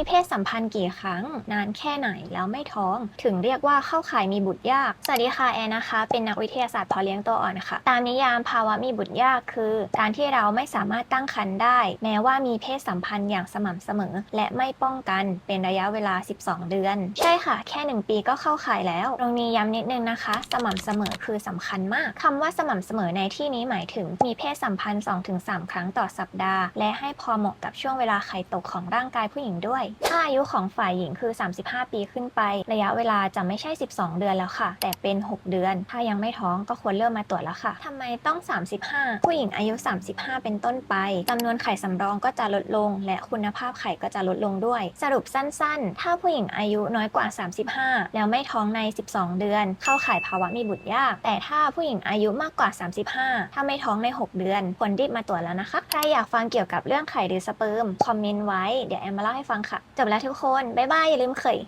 มีเพศสัมพันธ์กี่ครั้ง นานแค่ไหนแล้วไม่ท้อง ถึงเรียกว่าเข้าข่ายมีบุตรยาก สวัสดีค่ะแอนนะคะ เป็นนักวิทยาศาสตร์พอเลี้ยงตัวอ่อนค่ะ ตามนิยามภาวะมีบุตรยากคือ การที่เราไม่สามารถตั้งครรภ์ได้ แม้ว่ามีเพศสัมพันธ์อย่างสม่ำเสมอ และไม่ป้องกันเป็นระยะเวลา 12 เดือน ใช่ค่ะ แค่ 1 ปีก็เข้าข่ายแล้ว ตรงนี้ย้ำนิดนึงนะคะ สม่ำเสมอคือสำคัญมากคำว่าสม่ำเสมอในที่นี้หมายถึงมีเพศสัมพันธ์ 2-3 ครั้งต่อสัปดาห์ และให้พอเหมาะกับช่วงเวลาไข่ตกของร่างกายผู้หญิงด้วยถ้าอายุของฝ่ายหญิงคือ 35 ปีขึ้นไป ระยะเวลาจะไม่ใช่ 12 เดือนแล้วค่ะ แต่เป็น 6 เดือน ถ้ายังไม่ท้องก็ควรเริ่มมาตรวจแล้วค่ะทำไมต้อง 35 ผู้หญิงอายุ 35 เป็นต้นไปจำนวนไข่สำรองก็จะลดลง และคุณภาพไข่ก็จะลดลงด้วย สรุปสั้นๆ ถ้าผู้หญิงอายุน้อยกว่า 35 แล้วไม่ท้องใน 12 เดือน เข้าข่ายภาวะมีบุตรยาก แต่ถ้าผู้หญิงอายุมากกว่า 35 ถ้าไม่ท้องใน 6 เดือนควรรีบมาตรวจแล้วนะคะ ใครอยากฟังเกี่ยวกับเรื่องไข่หรือสเปิร์ม คอมเมนต์ไว้ เดี๋ยวแอมมาเล่าให้ฟังค่ะจบแล้วทุกคน บ๊ายบาย อย่าลืมเคย